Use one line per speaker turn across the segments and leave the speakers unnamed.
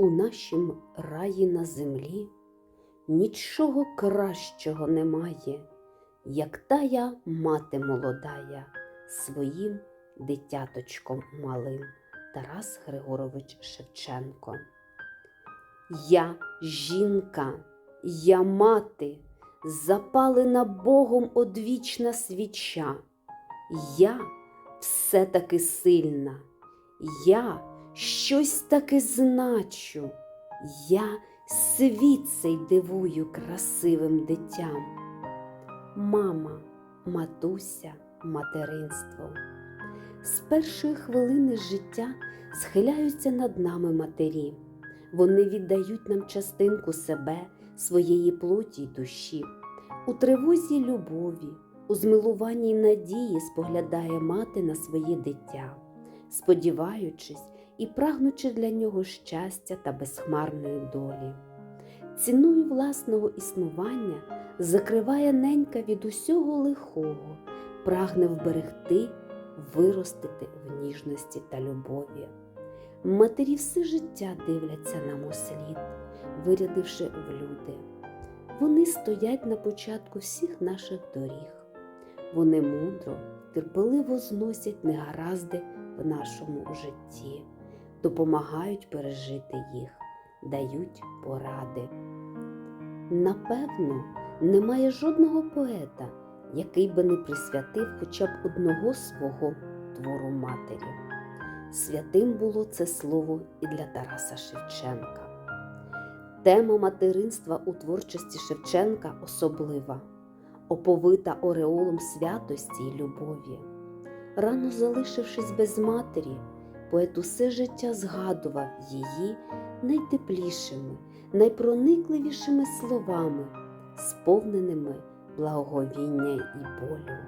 У нашім раї на землі нічого кращого немає, як тая мати молодая своїм дитяточком малим Тарас Григорович Шевченко. Я жінка, я мати, запалена Богом одвічна свіча. Я все таки сильна, я щось таки значу, я світ цей дивую красивим дитям. Мама, матуся, материнство. З першої хвилини життя схиляються над нами матері. Вони віддають нам частинку себе, своєї плоті й душі. У тривозі любові, у змилуванні надії споглядає мати на своє дитя, сподіваючись і прагнучи для нього щастя та безхмарної долі. Ціною власного існування закриває ненька від усього лихого, прагне вберегти, виростити в ніжності та любові. Матері все життя дивляться нам у слід, вирядивши в люди. Вони стоять на початку всіх наших доріг. Вони мудро, терпеливо зносять негаразди в нашому житті, допомагають пережити їх, дають поради. Напевно, немає жодного поета, який би не присвятив хоча б одного свого твору матері. Святим було це слово і для Тараса Шевченка. Тема материнства у творчості Шевченка особлива, оповита ореолом святості й любові. Рано залишившись без матері, поет усе життя згадував її найтеплішими, найпроникливішими словами, сповненими благоговіння й болю.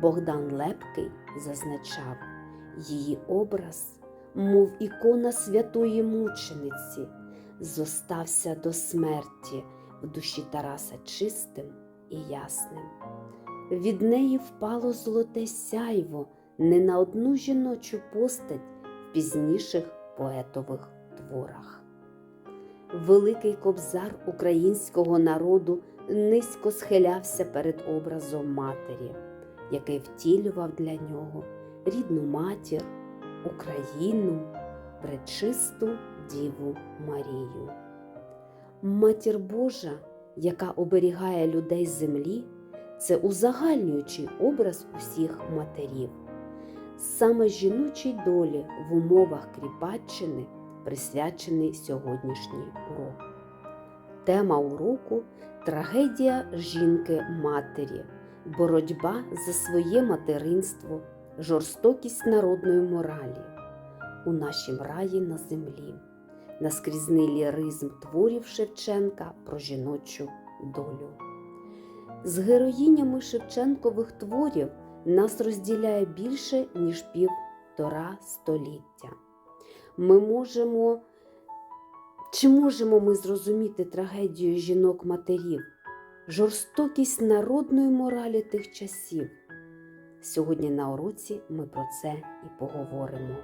Богдан Лепкий зазначав, її образ, мов ікона святої мучениці, зостався до смерті в душі Тараса чистим і ясним. Від неї впало золоте сяйво не на одну жіночу постать пізніших поетових творах. Великий кобзар українського народу низько схилявся перед образом матері, який втілював для нього рідну матір, Україну, пречисту Діву Марію. Матір Божа, яка оберігає людей землі, це узагальнюючий образ усіх матерів. Саме жіночій долі в умовах Кріпаччини присвячений сьогоднішній урок. Тема уроку трагедія жінки-матері, боротьба за своє материнство, жорстокість народної моралі у нашім раї на землі, наскрізний ліризм творів Шевченка про жіночу долю. З героїнями Шевченкових творів нас розділяє більше, ніж півтора століття. Ми можемо, чи можемо ми зрозуміти трагедію жінок-матерів, жорстокість народної моралі тих часів? Сьогодні на уроці ми про це і поговоримо.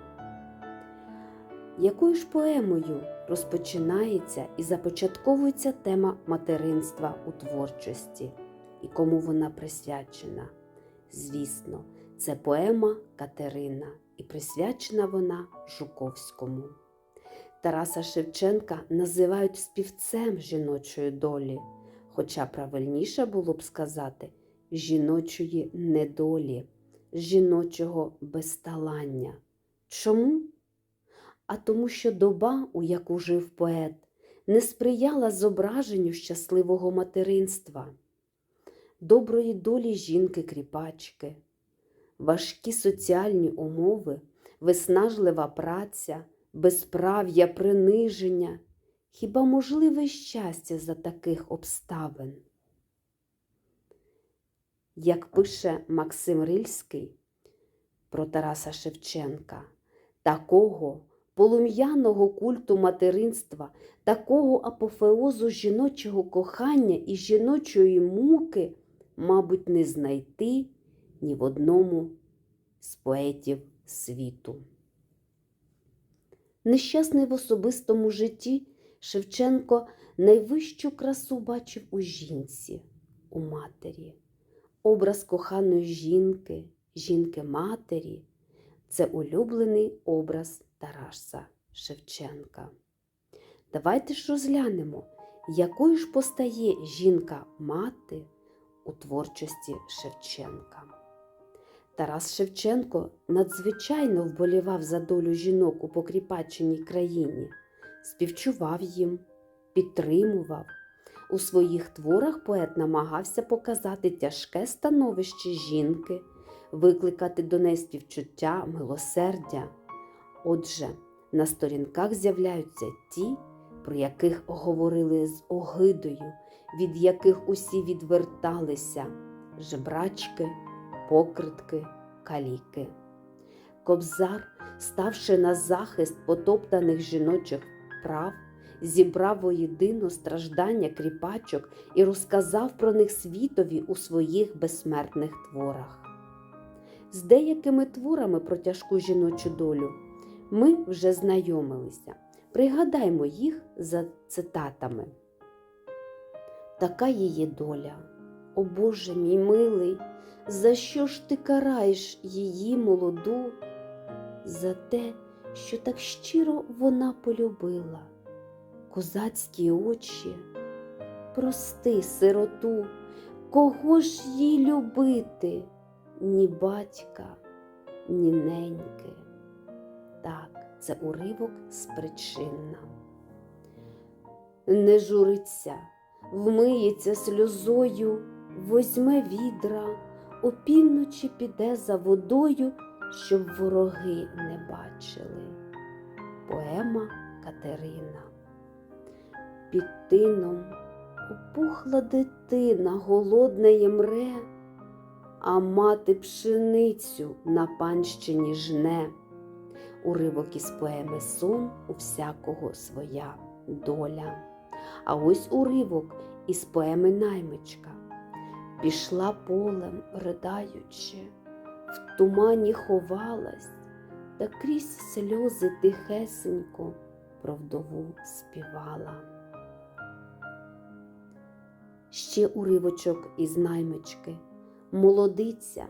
Якою ж поемою розпочинається і започатковується тема материнства у творчості і кому вона присвячена? Звісно, це поема Катерина, і присвячена вона Жуковському. Тараса Шевченка називають співцем жіночої долі, хоча правильніше було б сказати жіночої недолі, жіночого безталання. Чому? А тому, що доба, у яку жив поет, не сприяла зображенню щасливого материнства, доброї долі жінки-кріпачки, важкі соціальні умови, виснажлива праця, безправ'я, приниження. Хіба можливе щастя за таких обставин? Як пише Максим Рильський про Тараса Шевченка, такого полум'яного культу материнства, такого апофеозу жіночого кохання і жіночої муки, мабуть, не знайти ні в одному з поетів світу. Нещасний в особистому житті Шевченко найвищу красу бачив у жінці, у матері. Образ коханої жінки, жінки-матері це улюблений образ Тараса Шевченка. Давайте ж розглянемо, якою ж постає жінка-мати у творчості Шевченка. Тарас Шевченко надзвичайно вболівав за долю жінок у покріпаченій країні, співчував їм, підтримував. У своїх творах поет намагався показати тяжке становище жінки, викликати до неї співчуття, милосердя. Отже, на сторінках з'являються ті, про яких говорили з огидою, від яких усі відверталися жебрачки, покритки, каліки. Кобзар, ставши на захист потоптаних жіночих прав, зібрав воєдино страждання кріпачок і розказав про них світові у своїх безсмертних творах. З деякими творами про тяжку жіночу долю ми вже знайомилися. Пригадаймо їх за цитатами. Така її доля, о Боже мій милий, за що ж ти караєш її молоду? За те, що так щиро вона полюбила, козацькі очі, прости, сироту, кого ж їй любити, ні батька, ні неньки. Так, це уривок з. Не журиться, вмиється сльозою, возьме відра, опівночі піде за водою, щоб вороги не бачили. Поема Катерина. Під тином опухла дитина, голодне ємре, а мати пшеницю на панщині жне. Уривок із поеми Сон у всякого своя доля. А ось уривок із поеми Наймичка. Пішла полем, ридаючи, в тумані ховалась, та крізь сльози тихесенько про вдову співала. Ще уривочок із наймички, молодиця,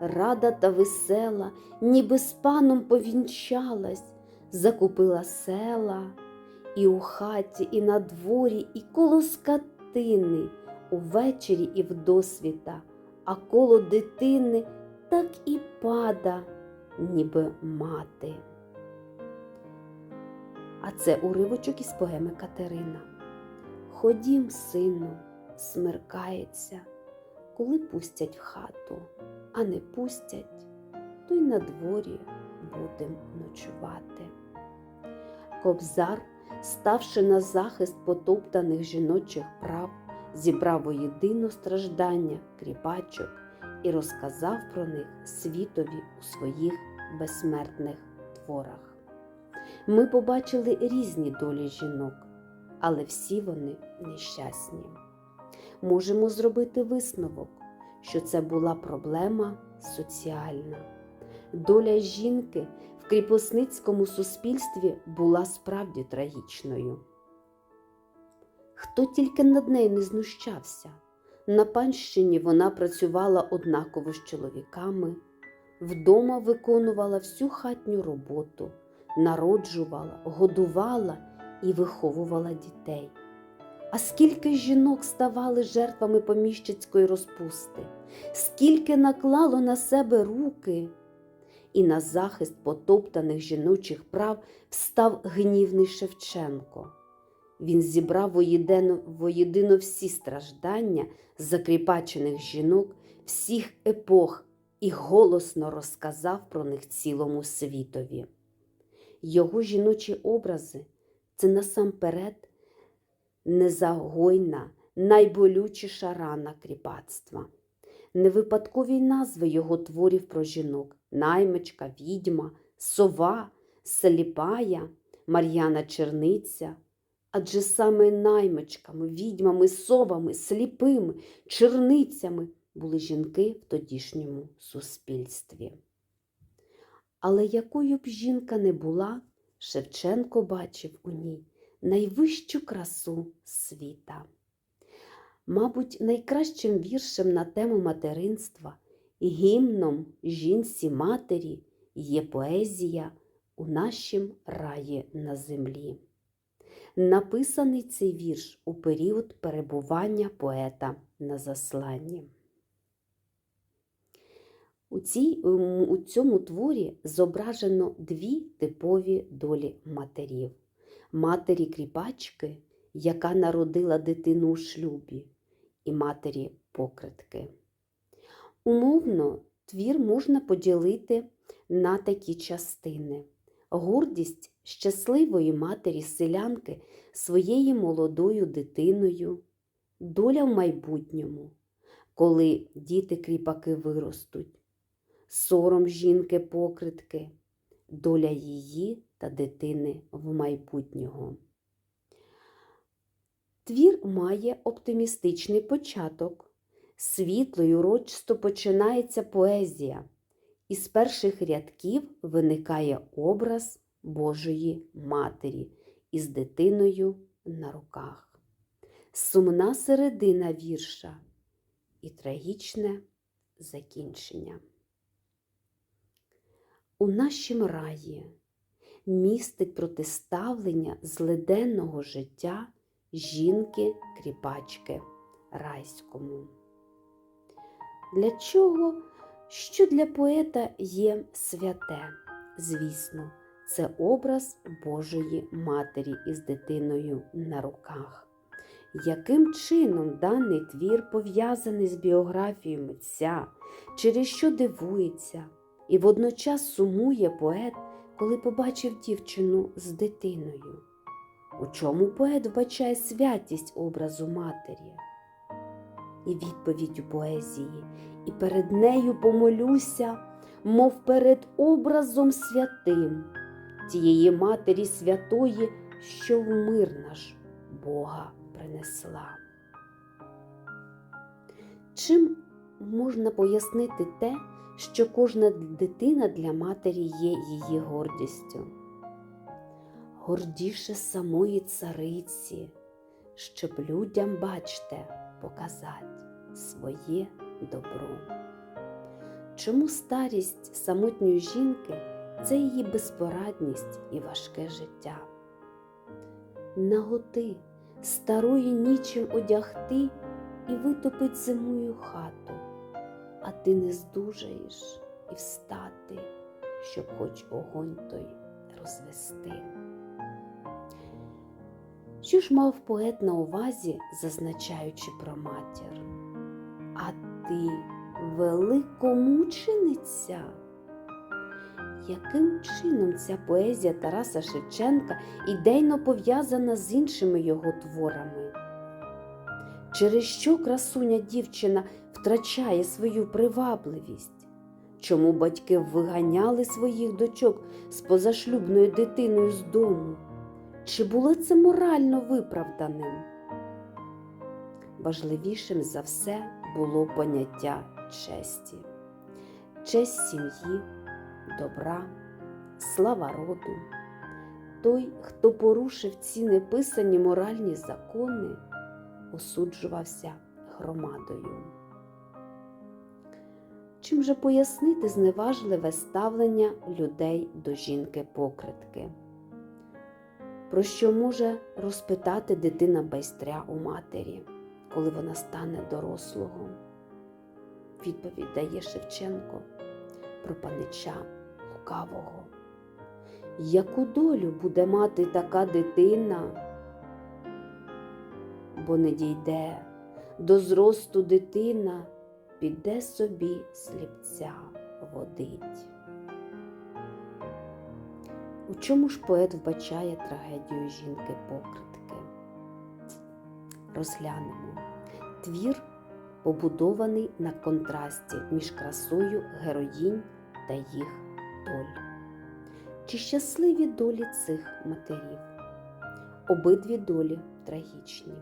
рада та весела, ніби з паном повінчалась, закупила села, і у хаті, і на дворі, і коло скатини, увечері і вдосвіта, а коло дитини так і пада, ніби мати. А це уривочок із поеми Катерина. Ходім, сину, смеркається, коли пустять в хату, а не пустять, то й на дворі будем ночувати. Кобзар, ставши на захист потоптаних жіночих прав, зібрав воєдино страждання кріпачок і розказав про них світові у своїх безсмертних творах. Ми побачили різні долі жінок, але всі вони нещасні. Можемо зробити висновок, що це була проблема соціальна. Доля жінки кріпосницькому суспільстві була справді трагічною. Хто тільки над нею не знущався, на панщині вона працювала однаково з чоловіками, вдома виконувала всю хатню роботу, народжувала, годувала і виховувала дітей. А скільки жінок ставали жертвами поміщицької розпусти, скільки наклало на себе руки, і на захист потоптаних жіночих прав встав гнівний Шевченко. Він зібрав воєдино, воєдино всі страждання закріпачених жінок всіх епох і голосно розказав про них цілому світові. Його жіночі образи це насамперед незагойна, найболючіша рана кріпацтва. Невипадкові назви його творів про жінок наймичка, відьма, сова, сліпая, Мар'яна Черниця. Адже саме наймичками, відьмами, совами, сліпими, черницями були жінки в тодішньому суспільстві. Але якою б жінка не була, Шевченко бачив у ній найвищу красу світа. Мабуть, найкращим віршем на тему материнства гімном жінці матері є поезія у нашім раї на землі. Написаний цей вірш у період перебування поета на засланні. У, цій, у цьому творі зображено дві типові долі матерів: матері кріпачки, яка народила дитину у шлюбі, і матері покритки. Умовно, твір можна поділити на такі частини: гордість щасливої матері селянки своєю молодою дитиною, доля в майбутньому, коли діти кріпаки виростуть сором жінки покритки, доля її та дитини в майбутнього. Твір має оптимістичний початок. Світло й урочисто починається поезія. Із перших рядків виникає образ Божої Матері із дитиною на руках. Сумна середина вірша і трагічне закінчення. У нашім раї містить протиставлення злиденного життя жінки-кріпачки райському. Для чого, що для поета є святе? Звісно, це образ Божої Матері із дитиною на руках. Яким чином даний твір пов'язаний з біографією митця, через що дивується? І водночас сумує поет, коли побачив дівчину з дитиною. У чому поет вбачає святість образу матері? І відповідь поезії, і перед нею помолюся, мов перед образом святим, тієї матері святої, що в мир наш Бога принесла. Чим можна пояснити те, що кожна дитина для матері є її гордістю. Гордіше самої цариці, щоб людям, бачте, показати своє добро. Чому старість самотньої жінки це її безпорадність і важке життя? Наготи старої нічим одягти і витопить зимою хату а ти не здужаєш і встати, щоб хоч огонь той розвести. Що ж мав поет на увазі, зазначаючи про матір? А ти великомучениця? Яким чином ця поезія Тараса Шевченка ідейно пов'язана з іншими його творами? Через що красуня дівчина втрачає свою привабливість? Чому батьки виганяли своїх дочок з позашлюбною дитиною з дому? Чи було це морально виправданим? Важливішим за все було поняття честі, честь сім'ї, добра, слава роду. Той, хто порушив ці неписані моральні закони, осуджувався громадою. Чим же пояснити зневажливе ставлення людей до жінки-покритки? Про що може розпитати дитина байстря у матері, коли вона стане дорослого? Відповідь дає Шевченко про панича лукавого. Яку долю буде мати така дитина? Бо не дійде до зросту дитина піде собі сліпця водить. У чому ж поет вбачає трагедію жінки-покритки? Розглянемо. Твір побудований на контрасті між красою героїнь та їх доль. Чи щасливі долі цих матерів? Обидві долі трагічні.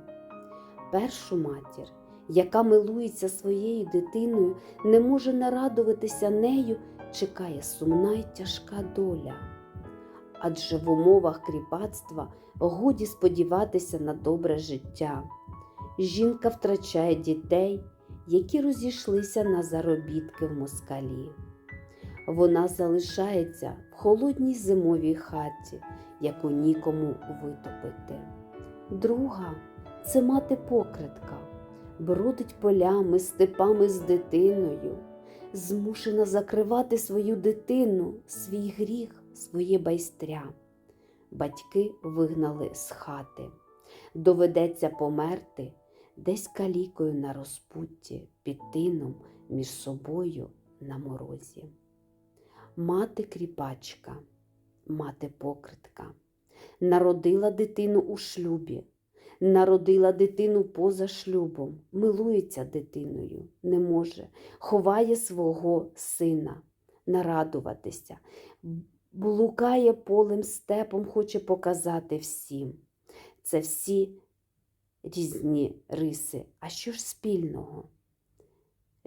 Першу матір яка милується своєю дитиною, не може нарадуватися нею, чекає сумна й тяжка доля. адже в умовах кріпацтва годі сподіватися на добре життя. Жінка втрачає дітей, які розійшлися на заробітки в москалі. Вона залишається в холодній зимовій хаті, яку нікому витопити. Друга це мати покритка, бродить полями, степами з дитиною, змушена закривати свою дитину, свій гріх, своє байстря. Батьки вигнали з хати. Доведеться померти десь калікою на розпутті, під тином між собою на морозі. Мати кріпачка, мати покритка, народила дитину у шлюбі, народила дитину поза шлюбом, милується дитиною, не може, ховає свого сина, нарадуватися, блукає полем степом, хоче показати всім. Це всі різні риси. А що ж спільного?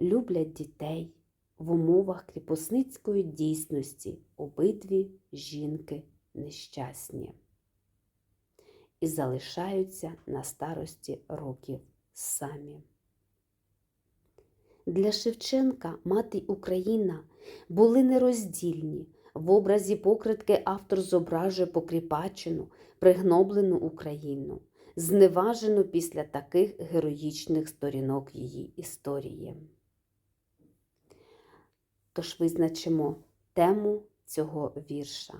Люблять дітей в умовах кріпосницької дійсності обидві жінки нещасні і залишаються на старості років самі. Для Шевченка мати Україна були нероздільні. В образі покритки автор зображує покріпачену, пригноблену Україну, зневажену після таких героїчних сторінок її історії. Тож визначимо тему цього вірша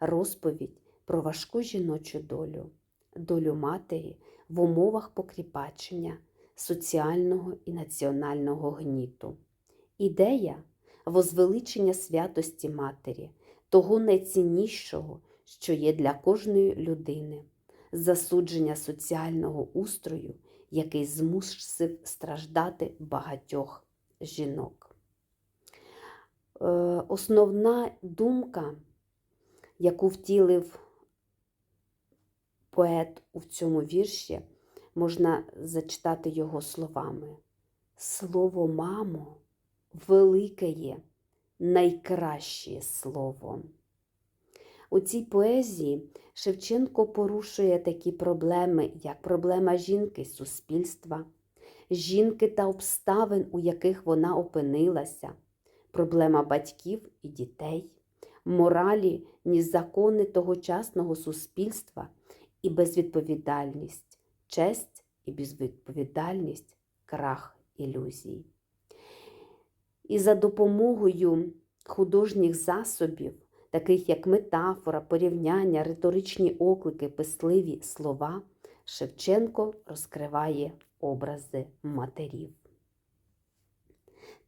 розповідь про важку жіночу долю, долю матері в умовах покріпачення соціального і національного гніту. Ідея возвеличення святості матері, того найціннішого, що є для кожної людини, засудження соціального устрою, який змусив страждати багатьох жінок. Е, Основна думка, яку втілив поет у цьому вірші, можна зачитати його словами. Слово мамо велике є, найкраще слово. У цій поезії Шевченко порушує такі проблеми, як проблема жінки суспільства, жінки та обставин, у яких вона опинилася, проблема батьків і дітей, моралі, ні закони тогочасного суспільства і безвідповідальність, честь і безвідповідальність, крах ілюзій. І за допомогою художніх засобів, таких як метафора, порівняння, риторичні оклики, писливі слова, Шевченко розкриває образи матерів.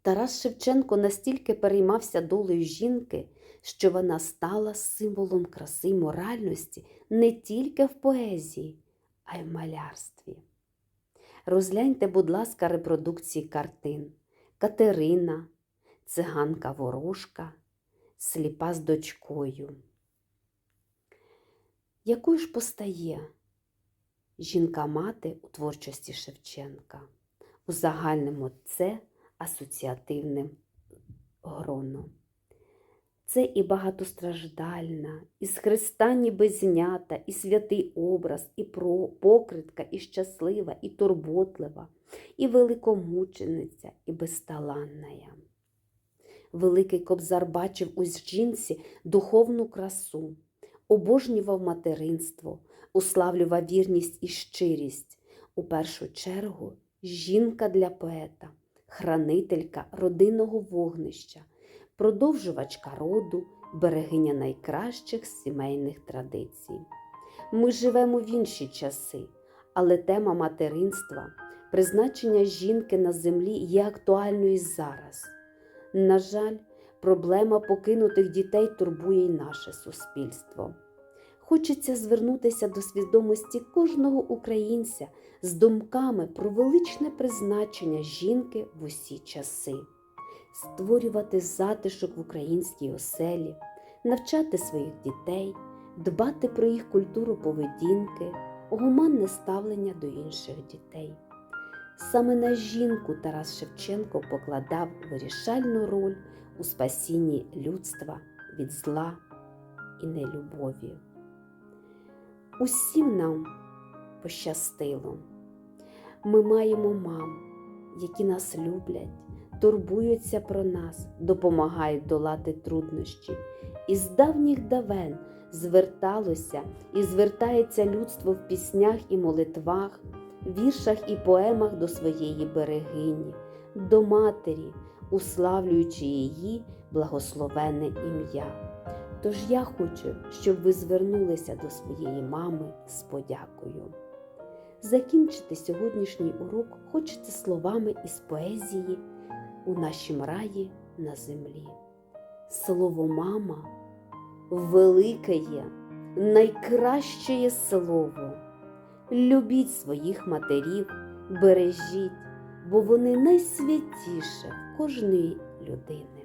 Тарас Шевченко настільки переймався долею жінки, що вона стала символом краси й моральності не тільки в поезії, а й в малярстві. Розгляньте, будь ласка, репродукції картин. Катерина, циганка ворожка, сліпа з дочкою. Якою ж постає жінка-мати у творчості Шевченка? У загальному це асоціативним гроном. Це і багатостраждальна, і з Христа ніби знята, і святий образ, і покритка, і щаслива, і турботлива, і великомучениця, і безталанна. Великий кобзар бачив у жінці духовну красу, обожнював материнство, уславлював вірність і щирість. У першу чергу жінка для поета, хранителька родинного вогнища продовжувачка роду, берегиня найкращих сімейних традицій. Ми живемо в інші часи, але тема материнства, призначення жінки на землі є актуальною зараз. На жаль, проблема покинутих дітей турбує й наше суспільство. Хочеться звернутися до свідомості кожного українця з думками про величне призначення жінки в усі часи створювати затишок в українській оселі, навчати своїх дітей, дбати про їх культуру поведінки, гуманне ставлення до інших дітей. Саме на жінку Тарас Шевченко покладав вирішальну роль у спасінні людства від зла і нелюбові. Усім нам пощастило. Ми маємо мам, які нас люблять, турбуються про нас, допомагають долати труднощі. І з давніх давен зверталося і звертається людство в піснях і молитвах, віршах і поемах до своєї берегині, до матері, уславлюючи її благословенне ім'я. Тож я хочу, щоб ви звернулися до своєї мами з подякою. Закінчити сьогоднішній урок хочеться словами із поезії у нашім раї на землі. Слово мама велике є, найкраще є слово. Любіть своїх матерів, бережіть, бо вони найсвятіше кожної людини.